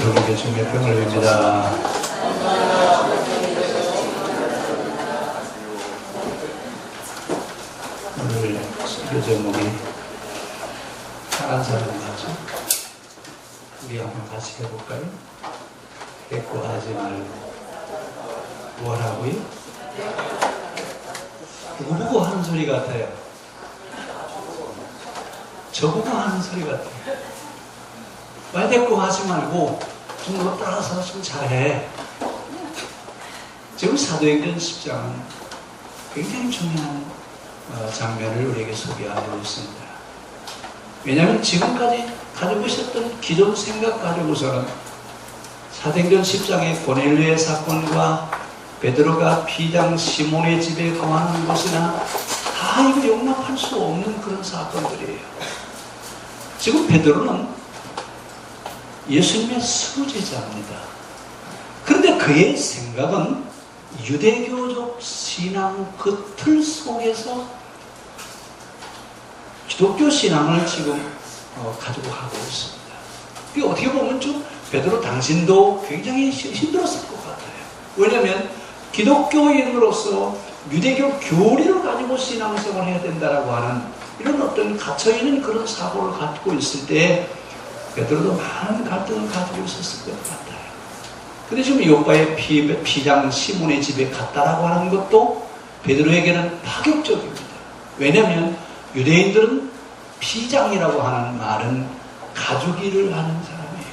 여러분께 중계병을 빕니다. 오늘 수료 제목이 착한 사람 맞죠? 우리 한번 같이 해볼까요? 대꾸하지 말고 뭐라고요? 누구보고 하는 소리 같아요? 저보고 하는 소리 같아요. 말 대꾸 하지 말고 좀더 따라서 좀 잘해. 지금 사도행전 10장은 굉장히 중요한 어, 장면을 우리에게 소개하고 있습니다. 왜냐하면 지금까지 가지고 있었던 기존 생각 가지고서는 사도행전 10장의 고넬료의 사건과 베드로가 비장 시몬의 집에 거하는 것이나 다 이거 용납할 수 없는 그런 사건들이에요. 지금 베드로는 예수님의 수제자입니다. 그런데 그의 생각은 유대교적 신앙 그 틀 속에서 기독교 신앙을 지금 어, 가지고 가고 있습니다. 이게 어떻게 보면 좀 베드로 당신도 굉장히 시- 힘들었을 것 같아요. 왜냐하면 기독교인으로서 유대교 교리를 가지고 신앙생활을 해야 된다라고 하는 이런 어떤 갇혀있는 그런 사고를 갖고 있을 때 베드로도 많은 갈등을 가지고 있었을 것 같아요. 근데 지금 요바의 피, 피장 시몬의 집에 갔다라고 하는 것도 베드로에게는 파격적입니다. 왜냐하면 유대인들은 피장이라고 하는 말은 일을 하는 사람이에요.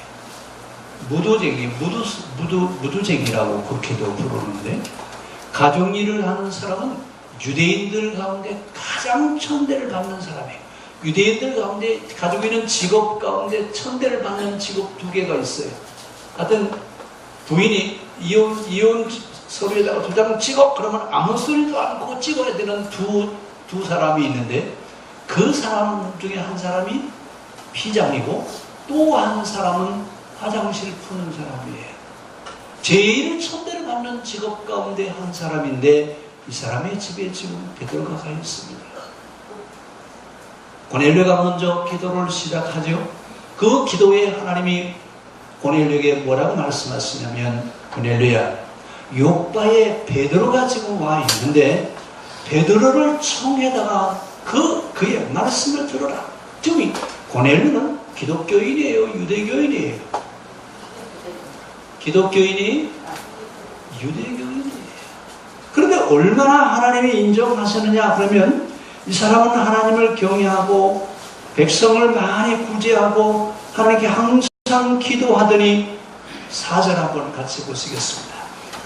무도쟁이, 무도, 무도, 무도쟁이라고 그렇게도 부르는데 가죽 일을 하는 사람은 유대인들 가운데 가장 천대를 받는 사람이에요. 유대인들 가운데 가지고 있는 직업 가운데 천대를 받는 직업 두 개가 있어요. 하여튼 부인이 이혼, 이혼 서류에다가 두 장 찍어 그러면 아무 소리도 않고 찍어야 되는 두, 두 사람이 있는데 그 사람 중에 한 사람이 피장이고 또 한 사람은 화장실 푸는 사람이에요. 제일 천대를 받는 직업 가운데 한 사람인데 이 사람의 집에 지금 베드로가 가 있습니다. 고넬료가 먼저 기도를 시작하죠. 그 기도에 하나님이 고넬료에게 뭐라고 말씀하시냐면 고넬료야 요바에 베드로가 지금 와 있는데 베드로를 청해다가 그 그의 말씀을 들어라. 지금 이 고넬료는 기독교인이에요, 유대교인이에요. 기독교인이 유대교인이에요. 그런데 얼마나 하나님이 인정하시느냐 그러면 이 사람은 하나님을 경외하고 백성을 많이 구제하고 하나님께 항상 기도하더니 사절 한번 같이 보시겠습니다.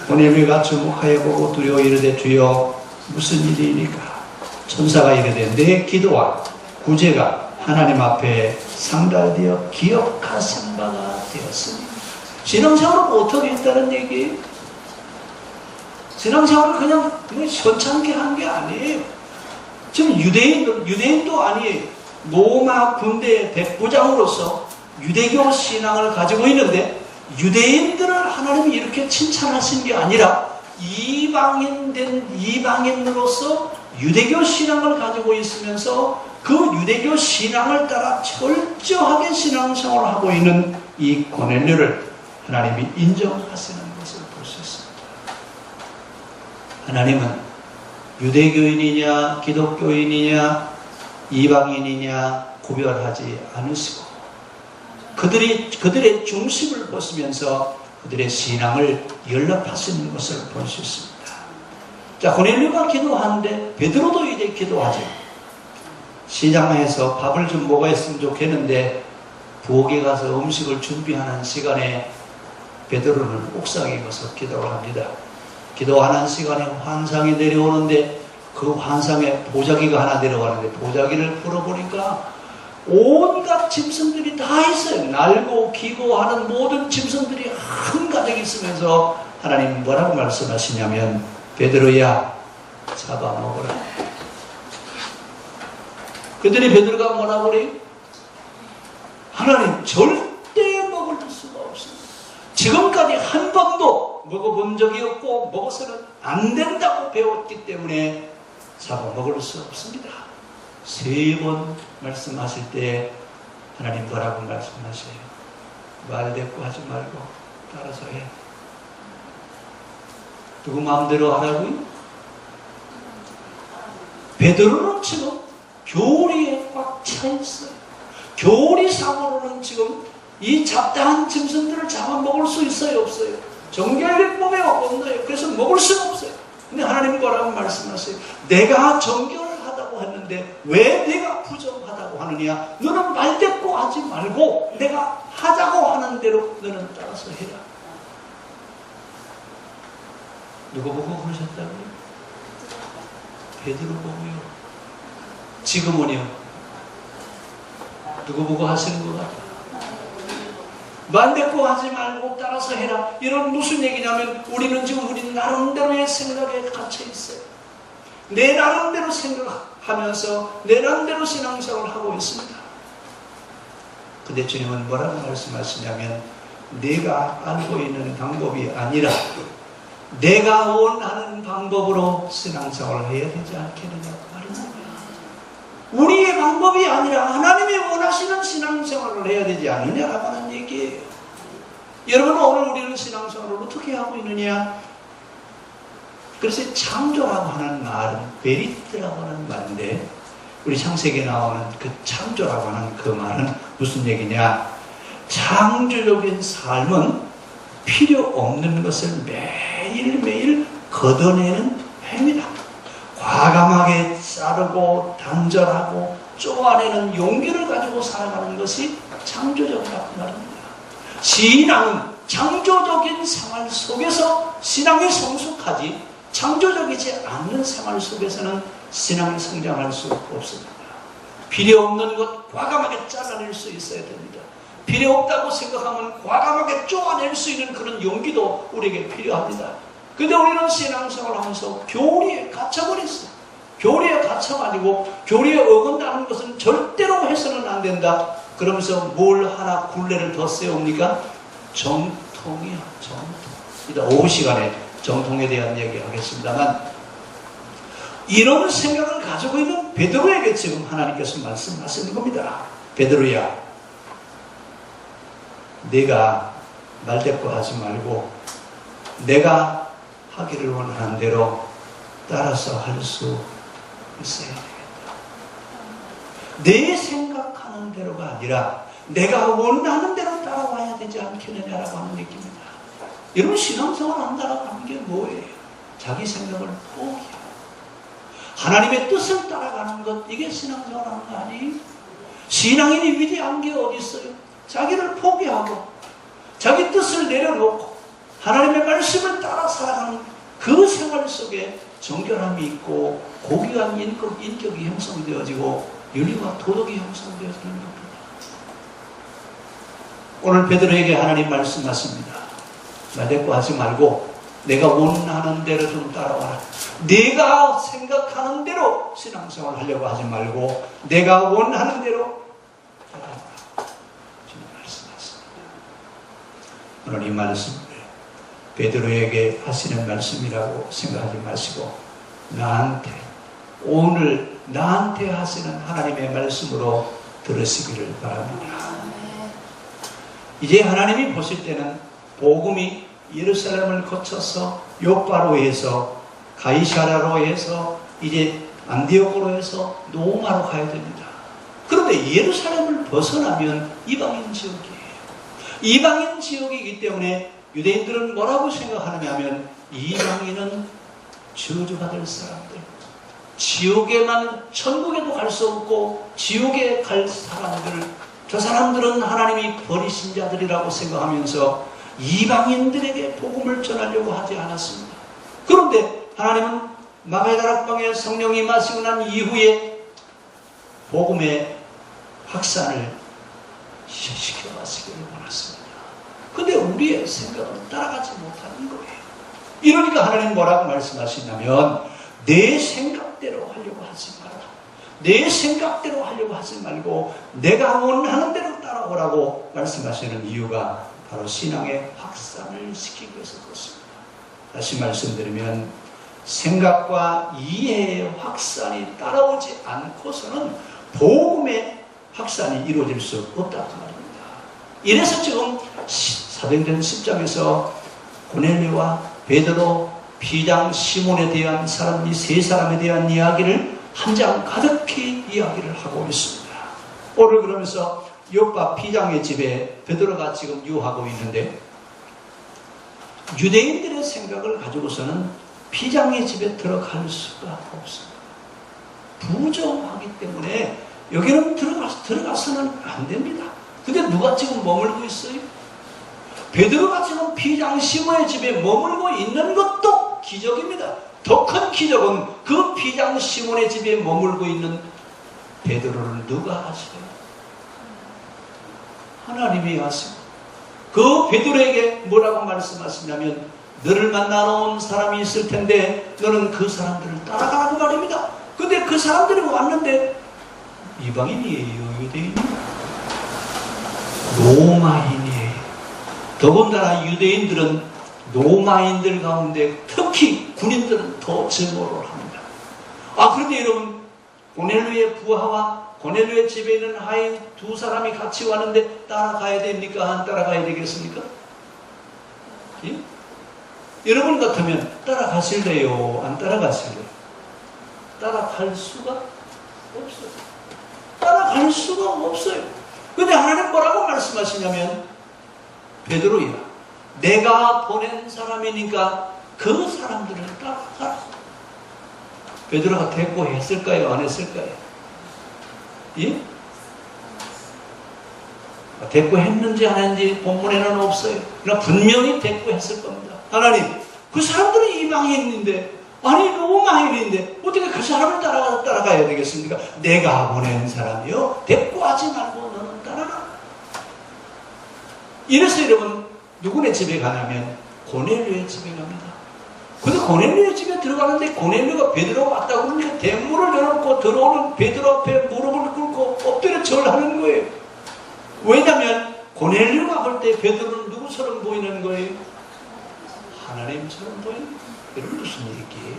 고넬료가 주목하여 보고 두려워 이르되 주여 무슨 일이니까 천사가 이르되 내 기도와 구제가 하나님 앞에 상달되어 기억하신 바가 되었으니 신앙생활을 어떻게 했다는 얘기예요? 신앙생활을 그냥, 그냥 현찮게 한 게 아니에요. 지금 유대인, 유대인도 아니에요. 로마 군대의 백부장으로서 유대교 신앙을 가지고 있는데 유대인들을 하나님이 이렇게 칭찬하신 게 아니라 이방인 된 이방인으로서 유대교 신앙을 가지고 있으면서 그 유대교 신앙을 따라 철저하게 신앙생활을 하고 있는 이 고넬료를 하나님이 인정하시는 것을 볼 수 있습니다. 하나님은 유대교인이냐 기독교인이냐 이방인이냐 구별하지 않으시고 그들이 그들의 중심을 보시면서 그들의 신앙을 연락하시는 것을 볼 수 있습니다. 자 고넬료가 기도하는데 베드로도 이제 기도하죠. 시장에서 밥을 좀 먹었으면 좋겠는데 부엌에 가서 음식을 준비하는 시간에 베드로는 옥상에 가서 기도를 합니다. 기도하는 시간에 환상이 내려오는데 그 환상에 보자기가 하나 내려가는데 보자기를 풀어보니까 온갖 짐승들이 다 있어요. 날고 기고 하는 모든 짐승들이 한 가득 있으면서 하나님 뭐라고 말씀하시냐면 베드로야 잡아먹어라. 그랬더니 베드로가 뭐라고 그래요? 하나님 절대. 지금까지 한 번도 먹어본 적이 없고 먹어서는 안 된다고 배웠기 때문에 잡아먹을 수 없습니다. 세 번 말씀하실 때 하나님 뭐라고 말씀하세요? 말 대꾸 하지 말고 따라서 해. 누구 마음대로 하라고요? 베드로는 지금 교리에 꽉 차 있어요. 교리 상으로는 지금 이 잡다한 짐승들을 잡아먹을 수 있어요, 없어요? 정결법에 없나요? 그래서 먹을 수가 없어요. 근데 하나님 뭐라고 말씀하세요? 내가 정결을 하다고 했는데 왜 내가 부정하다고 하느냐? 너는 말대꾸 하지 말고 내가 하자고 하는 대로 너는 따라서 해라. 누구 보고 그러셨다고요? 베드로 보고요. 지금은요. 누구 보고 하시는 것 같아? 만대꾸 하지 말고 따라서 해라. 이런 무슨 얘기냐면 우리는 지금 우리 나름대로의 생각에 갇혀 있어요. 내 나름대로 생각하면서 내 나름대로 신앙생활을 하고 있습니다. 근데 주님은 뭐라고 말씀하시냐면 내가 알고 있는 방법이 아니라 내가 원하는 방법으로 신앙생활을 해야 되지 않겠느냐 말입니다. 우리의 방법이 아니라 하나님이 원하시는 신앙생활을 해야 되지 않느냐라고 하는 얘기예요. 여러분 오늘 우리는 신앙생활을 어떻게 하고 있느냐? 그래서 창조라고 하는 말은 베리트라고 하는 말인데 우리 창세기에 나오는 그 창조라고 하는 그 말은 무슨 얘기냐? 창조적인 삶은 필요 없는 것을 매일매일 걷어내는 행위다. 과감하게 자르고 단절하고 쪼아내는 용기를 가지고 살아가는 것이 창조적이라고 말합니다. 신앙은 창조적인 생활 속에서 신앙이 성숙하지 창조적이지 않는 생활 속에서는 신앙이 성장할 수 없습니다. 필요 없는 것 과감하게 잘라낼 수 있어야 됩니다. 필요 없다고 생각하면 과감하게 쪼아낼 수 있는 그런 용기도 우리에게 필요합니다. 근데 우리는 신앙생활 하면서 교리에 갇혀버렸어요. 교리에 갇혀가지고 교리에 어긋나는 것은 절대로 해서는 안 된다. 그러면서 뭘 하나 굴레를 더 세웁니까? 정통이야, 정통. 이따 오후 시간에 정통에 대한 얘기 하겠습니다만 이런 생각을 가지고 있는 베드로에게 지금 하나님께서 말씀하시는 겁니다. 베드로야, 내가 말대꾸 하지 말고 내가 하기를 원하는 대로 따라서 할 수 있어야 되겠다. 내 생각 하는 대로가 아니라 내가 원하는 대로 따라와야 되지 않겠느냐라고 하는 얘기입니다. 여러분 신앙생활 한다라고 하는 게 뭐예요? 자기 생각을 포기하고 하나님의 뜻을 따라가는 것 이게 신앙생활 하는 거 아니에요? 신앙인이 위대한 게 어디 있어요? 자기를 포기하고 자기 뜻을 내려놓고 하나님의 말씀을 따라 살아가는 그 생활 속에 정결함이 있고 고귀한 인격, 인격이 형성이 되어지고 윤리와 도덕이 형성되어지는 겁니다. 오늘 베드로에게 하나님 말씀하십니다. 말대꾸 하지 말고 내가 원하는 대로 좀 따라와라. 내가 생각하는 대로 신앙생활 하려고 하지 말고 내가 원하는 대로 따라와라. 주님 말씀하십니다. 오늘 이 말씀을 베드로에게 하시는 말씀이라고 생각하지 마시고 나한테 오늘 나한테 하시는 하나님의 말씀으로 들으시기를 바랍니다. 이제 하나님이 보실 때는 복음이 예루살렘을 거쳐서 요바로에서 가이샤라로 해서 이제 안디옥으로 해서 노마로 가야 됩니다. 그런데 예루살렘을 벗어나면 이방인 지역이에요. 이방인 지역이기 때문에 유대인들은 뭐라고 생각하느냐 하면 이방인은 저주받을 사람들. 지옥에만 천국에도 갈 수 없고 지옥에 갈 사람들. 저 사람들은 하나님이 버리신 자들이라고 생각하면서 이방인들에게 복음을 전하려고 하지 않았습니다. 그런데 하나님은 마가다락방에 성령이 마시고 난 이후에 복음의 확산을 시켜 왔기를 원했습니다. 근데 우리의 생각은 따라가지 못하는 거예요. 이러니까 하나님 뭐라고 말씀하시냐면 내 생각대로 하려고 하지 마라. 내 생각대로 하려고 하지 말고 내가 원하는 대로 따라오라고 말씀하시는 이유가 바로 신앙의 확산을 시키기 위해서 그렇습니다. 다시 말씀드리면 생각과 이해의 확산이 따라오지 않고서는 복음의 확산이 이루어질 수 없다고 말입니다. 이래서 지금 사도행전 10장에서 고넬료와 베드로, 비장 시몬에 대한 사람 이 세 사람에 대한 이야기를 한 장 가득히 이야기를 하고 있습니다. 오늘 그러면서 요파 비장의 집에 베드로가 지금 유하고 있는데 유대인들의 생각을 가지고서는 비장의 집에 들어갈 수가 없습니다. 부정하기 때문에 여기는 들어가, 들어가서는 안 됩니다. 근데 누가 지금 머물고 있어요? 베드로가 지금 비장 시모의 집에 머물고 있는 것도 기적입니다. 더 큰 기적은 그 비장 시몬의 집에 머물고 있는 베드로를 누가 아세요? 하나님이 아시고 그 베드로에게 뭐라고 말씀하시냐면 너를 만나러 온 사람이 있을 텐데 너는 그 사람들을 따라가라고 말입니다. 근데 그 사람들이 왔는데 이방인이에요, 유대인이 로마인이에요. 더군다나 유대인들은 로마인들 가운데 특히 군인들은 더 증오를 합니다. 아 그런데 여러분 고넬루의 부하와 고넬루의 집에 있는 하인 두 사람이 같이 왔는데 따라가야 됩니까? 안 따라가야 되겠습니까? 예? 여러분 같으면 따라가실래요? 안 따라가실래요? 따라갈 수가 없어요. 따라갈 수가 없어요. 근데 하나님 뭐라고 말씀하시냐면 베드로야 내가 보낸 사람이니까 그 사람들을 따라가라. 베드로가 대꾸했을까요? 안 했을까요? 예? 대꾸했는지 안 했는지 본문에는 없어요. 그러나 분명히 대꾸했을 겁니다. 하나님, 그 사람들은 이방인인데, 아니, 로마인인데, 어떻게 그 사람을 따라가, 따라가야 되겠습니까? 내가 보낸 사람이요? 대꾸하지 말고 너는 따라가. 이래서 여러분, 누구네 집에 가냐면, 고넬료의 집에 갑니다. 근데 고넬료의 집에 들어가는데 고넬료가 베드로 왔다고 그러니까 대문을 열어놓고 들어오는 베드로 앞에 무릎을 꿇고 엎드려 절하는 거예요. 왜냐하면 고넬료가 볼 때 베드로는 누구처럼 보이는 거예요? 하나님처럼 보이는 거예요. 여러분 무슨 얘기예요?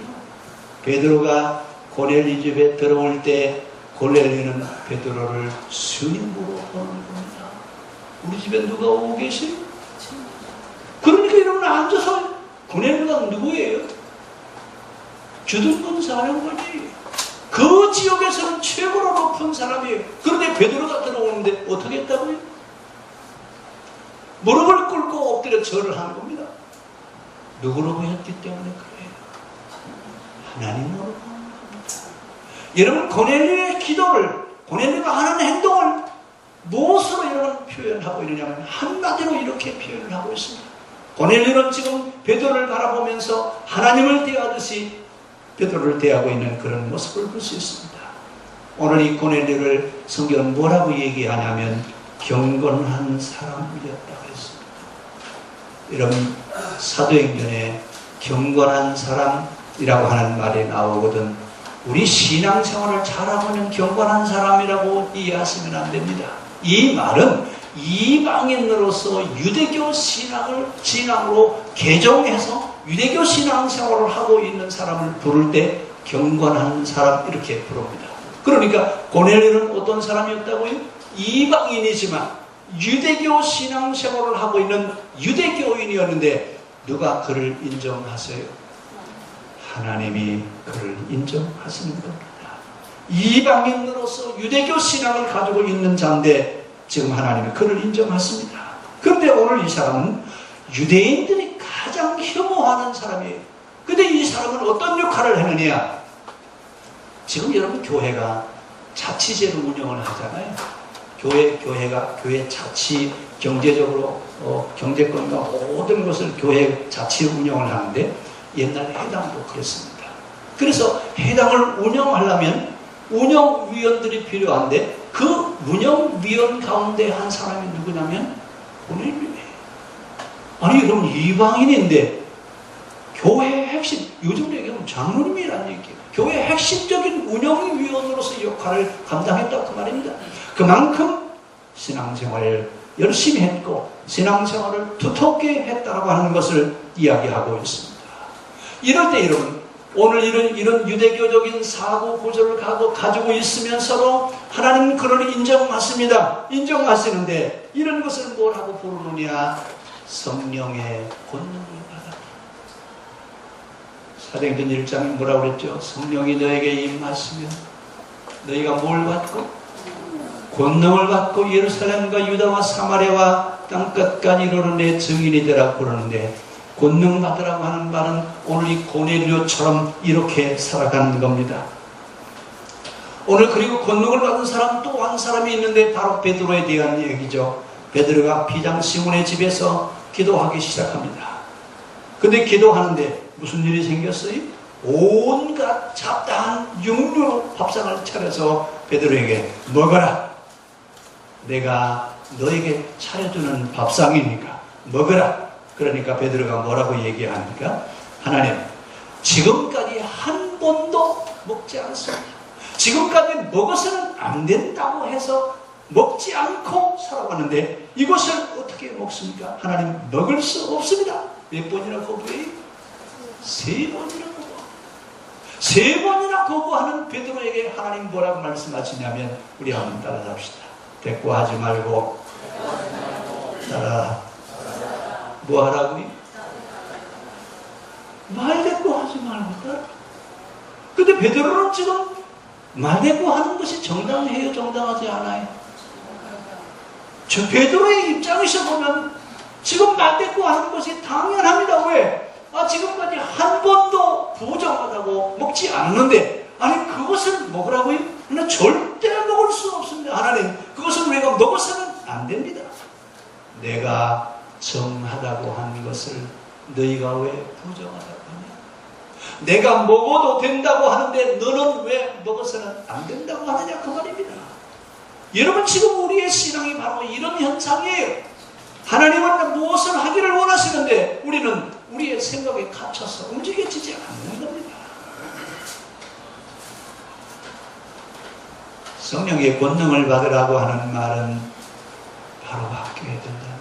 베드로가 고넬리 집에 들어올 때 고넬리는 베드로를 스님으로 보는 겁니다. 우리 집에 누가 오고 계세요? 여러분 앉아서 고넬리가 누구예요? 주둔군 사령관이에요. 그 지역에서는 최고로 높은 사람이에요. 그런데 베드로가 들어오는데 어떻게 했다고요? 무릎을 꿇고 엎드려 절을 하는 겁니다. 누구로 보였기 때문에 그래요. 하나님으로. 여러분 고넬리의 기도를 고넬리가 하는 행동을 무엇으로 여러분 표현하고 있느냐면 한마디로 이렇게 표현을 하고 있습니다. 고넬리는 지금 베드로를 바라보면서 하나님을 대하듯이 베드로를 대하고 있는 그런 모습을 볼 수 있습니다. 오늘 이 고넬리를 성경은 뭐라고 얘기하냐면 경건한 사람이었다고 했습니다. 여러분 사도행전에 경건한 사람이라고 하는 말이 나오거든 우리 신앙생활을 잘하고 있는 경건한 사람이라고 이해하시면 안 됩니다. 이 말은 이방인으로서 유대교 신앙을 신앙으로 개종해서 유대교 신앙생활을 하고 있는 사람을 부를 때 경건한 사람 이렇게 부릅니다. 그러니까 고넬리는 어떤 사람이었다고요? 이방인이지만 유대교 신앙생활을 하고 있는 유대교인이었는데 누가 그를 인정하세요? 하나님이 그를 인정하시는 겁니다. 이방인으로서 유대교 신앙을 가지고 있는 자인데 지금 하나님이 그를 인정하십니다. 그런데 오늘 이 사람은 유대인들이 가장 혐오하는 사람이에요. 근데 이 사람은 어떤 역할을 했느냐? 지금 여러분 교회가 자치제로 운영을 하잖아요. 교회, 교회가 교회 자치, 경제적으로, 어, 경제권과 모든 것을 교회 자치 운영을 하는데 옛날에 해당도 그랬습니다. 그래서 해당을 운영하려면 운영위원들이 필요한데 그 운영위원 가운데 한 사람이 누구냐면 본인이에요. 아니 그럼 이방인인데 교회 핵심 요즘 얘기하면 장로님이라는 얘기예요. 교회 핵심적인 운영위원으로서 역할을 감당했다 그 말입니다. 그만큼 신앙생활을 열심히 했고 신앙생활을 두텁게 했다고 하는 것을 이야기하고 있습니다. 이럴 때 여러분 오늘 이런 이런 유대교적인 사고 구조를 가지고 있으면 서로 하나님 그를 인정하십니다. 인정하시는데 이런 것을 뭐라고 부르느냐 성령의 권능을 받아. 사도행전 1장에 뭐라고 그랬죠? 성령이 너에게 임하시면 너희가 뭘 받고 권능을 받고 예루살렘과 유다와 사마리아와 땅끝까지 이르는 내 증인이 되라 그러는데 권능 받으라고 하는 말은 오늘 이 고넬료처럼 이렇게 살아가는 겁니다. 오늘 그리고 권능을 받은 사람 또 한 사람이 있는데 바로 베드로에 대한 얘기죠. 베드로가 비장 시몬의 집에서 기도하기 시작합니다. 근데 기도하는데 무슨 일이 생겼어요? 온갖 잡다한 육류 밥상을 차려서 베드로에게 먹어라. 내가 너에게 차려주는 밥상이니까 먹어라. 그러니까 베드로가 뭐라고 얘기합니까? 하나님, 지금까지 한 번도 먹지 않습니다. 지금까지 먹어서는 안 된다고 해서 먹지 않고 살아왔는데 이것을 어떻게 먹습니까? 하나님 먹을 수 없습니다. 몇 번이나 거부해요? 세 번이나 거부. 세 번이나 거부하는 베드로에게 하나님 뭐라고 말씀하시냐면 우리 한번 따라잡시다. 대꾸하지 말고 따라 뭐 하라고요? 말 대꾸 하지 따라. 근데 베드로는 지금 말 대꾸 하는 것이 정당해요, 정당하지 않아요? 저 베드로의 입장에서 보면 지금 말 대꾸 하는 것이 당연합니다. 왜? 아, 지금까지 한 번도 부정하다고 먹지 않는데, 아니, 그것을 먹으라고요? 나 절대 먹을 수 없습니다. 하나님, 그것을 우리가 먹어서는 안 됩니다. 내가 정하다고 한 것을 너희가 왜 부정하다고 하냐? 내가 먹어도 된다고 하는데 너는 왜 먹어서는 안 된다고 하느냐? 그 말입니다. 여러분, 지금 우리의 신앙이 바로 이런 현상이에요. 하나님은 무엇을 하기를 원하시는데 우리는 우리의 생각에 갇혀서 움직여지지 않는 겁니다. 성령의 권능을 받으라고 하는 말은 바로 바뀌어야 얘기입니다.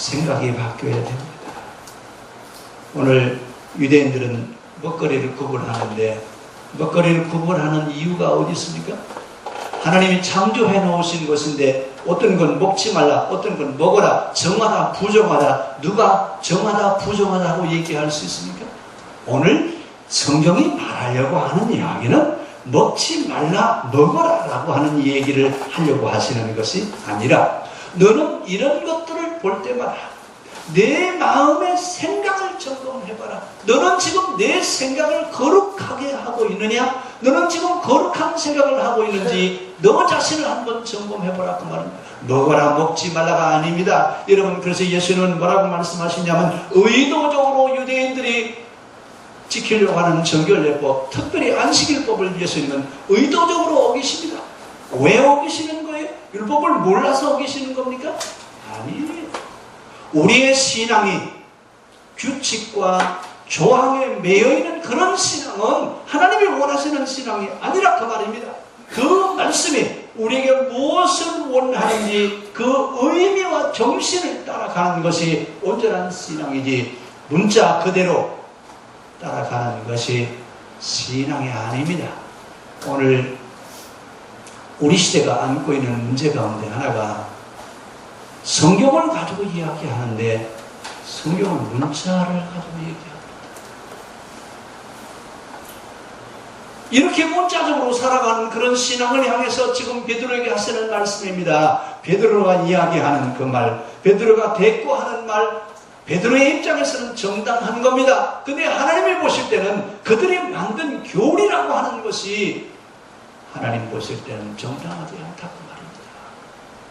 생각이 바뀌어야 됩니다. 오늘 유대인들은 먹거리를 구분하는데 먹거리를 구분하는 이유가 어디 있습니까? 하나님이 창조해 놓으신 것인데 어떤 건 먹지 말라, 어떤 건 먹어라, 정하다, 부정하다. 누가 정하다, 부정하다고 얘기할 수 있습니까? 오늘 성경이 말하려고 하는 이야기는 먹지 말라, 먹어라 라고 하는 얘기를 하려고 하시는 것이 아니라 너는 이런 것들을 볼 때마다 내 마음의 생각을 점검해봐라. 너는 지금 내 생각을 거룩하게 하고 있느냐? 너는 지금 거룩한 생각을 하고 있는지 너 자신을 한번 점검해보라 그 말입니다. 먹어라 먹지 말라가 아닙니다. 여러분 그래서 예수는 뭐라고 말씀하시냐면 의도적으로 유대인들이 지키려고 하는 정결례법, 특별히 안식일법을 예수님은 의도적으로 어기십니다. 왜 어기시는? 율법을 몰라서 어기시는 겁니까? 아니에요. 우리의 신앙이 규칙과 조항에 매여 있는 그런 신앙은 하나님이 원하시는 신앙이 아니라 그 말입니다. 그 말씀이 우리에게 무엇을 원하는지 그 의미와 정신을 따라가는 것이 온전한 신앙이지 문자 그대로 따라가는 것이 신앙이 아닙니다. 오늘 우리 시대가 안고 있는 문제 가운데 하나가 성경을 가지고 이야기하는데 성경은 문자를 가지고 얘기합니다. 이렇게 문자적으로 살아가는 그런 신앙을 향해서 지금 베드로에게 하시는 말씀입니다. 베드로가 이야기하는 그 말, 베드로가 대꾸하는 말, 베드로의 입장에서는 정당한 겁니다. 근데 하나님이 보실 때는 그들이 만든 교리라고 하는 것이 하나님 보실 때는 정당하지 않다고 말입니다.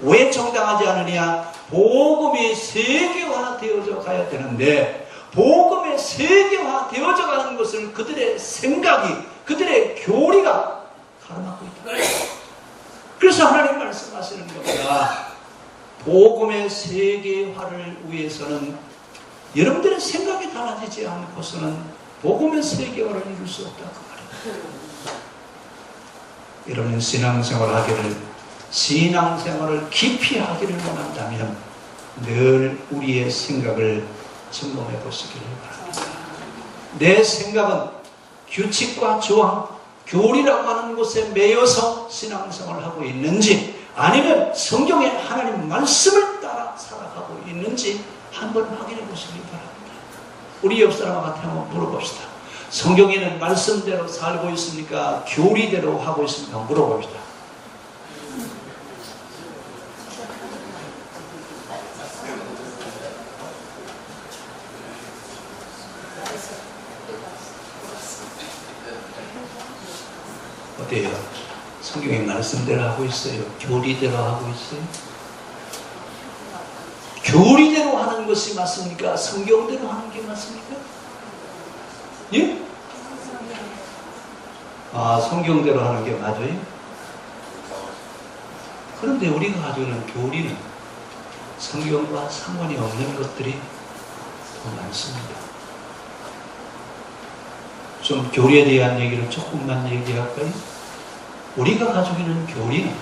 왜 정당하지 않느냐? 복음이 세계화 되어져 가야 되는데 복음의 세계화 되어져 가는 것을 그들의 생각이, 그들의 교리가 가로막고 있다. 그래서 하나님 말씀하시는 겁니다. 복음의 세계화를 위해서는 여러분들의 생각이 달라지지 않고서는 복음의 세계화를 이룰 수 없다. 그 말이에요. 여러분 신앙생활 하기를 신앙생활을 깊이 하기를 원한다면 늘 우리의 생각을 점검해 보시기를 바랍니다. 내 생각은 규칙과 조항, 교리라고 하는 곳에 매여서 신앙생활을 하고 있는지 아니면 성경의 하나님 말씀을 따라 살아가고 있는지 한번 확인해 보시기 바랍니다. 우리 옆 사람한테 한번 물어봅시다. 성경에는 말씀대로 살고 있습니까? 교리대로 하고 있습니까? 물어봅시다. 어때요? 성경의 말씀대로 하고 있어요? 교리대로 하고 있어요? 교리대로 하는 것이 맞습니까? 성경대로 하는 게 맞습니까? 예? 아, 성경대로 하는 게 맞아요? 그런데 우리가 가지고 있는 교리는 성경과 상관이 없는 것들이 더 많습니다. 좀 교리에 대한 얘기를 조금만 얘기할까요? 우리가 가지고 있는 교리는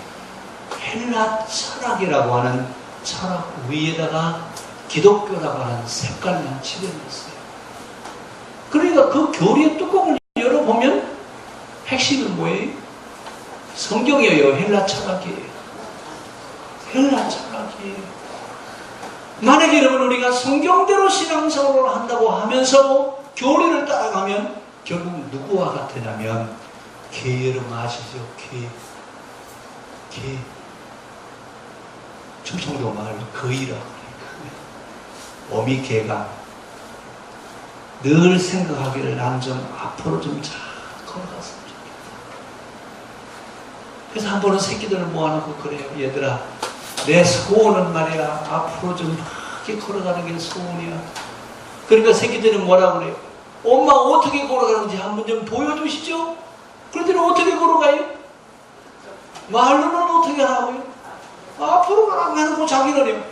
헬라 철학이라고 하는 철학 위에다가 기독교라고 하는 색깔만 칠해놨어요. 그러니까 그 교리의 뚜껑을 핵심은 뭐예요? 성경이에요. 헬라 철학이에요. 헬라 철학이에요. 만약에 여러분 우리가 성경대로 신앙생활을 한다고 하면서 교리를 따라가면 결국 누구와 같으냐면 개 여러분 아시죠? 개. 개. 충청도 말로 거의라고 그래요. 개가 늘 생각하기를 난 좀 앞으로 좀잘 좋겠다. 그래서 한 번은 새끼들을 모아놓고 그래요. 얘들아, 내 소원은 말이야. 앞으로 좀 이렇게 걸어가는 게 소원이야. 그러니까 새끼들은 뭐라 그래요? 엄마 어떻게 걸어가는지 한번 좀 보여주시죠? 그런데 어떻게 걸어가요? 말로는 어떻게 하고요? 앞으로 가라고 해놓고 자기는요?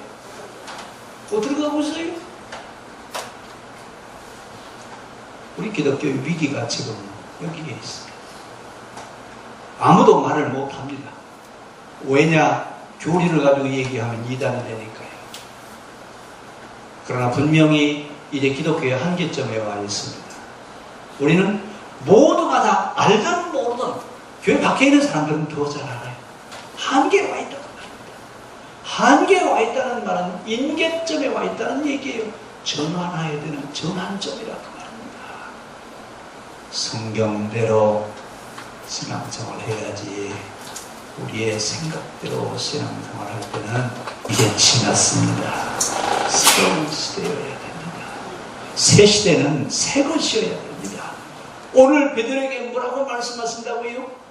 어떻게 가고 있어요? 우리 기독교의 위기가 지금 여기에 있습니다. 아무도 말을 못합니다. 왜냐? 교리를 가지고 얘기하면 이단이 되니까요. 그러나 분명히 이제 기독교의 한계점에 와 있습니다. 우리는 모두가 다 알든 모르든 교회 밖에 있는 사람들은 더 잘 알아요. 한계에 와 있다는 말입니다. 한계에 와 있다는 말은 인계점에 와 있다는 얘기예요. 전환해야 되는 전환점이라고 말합니다. 성경대로 신앙생활을 해야지 우리의 생각대로 신앙생활을 할 때는 이제 지났습니다. 새로운 시대여야 됩니다. 새 시대는 새 것이어야 됩니다. 오늘 베드로에게 뭐라고 말씀하신다고요?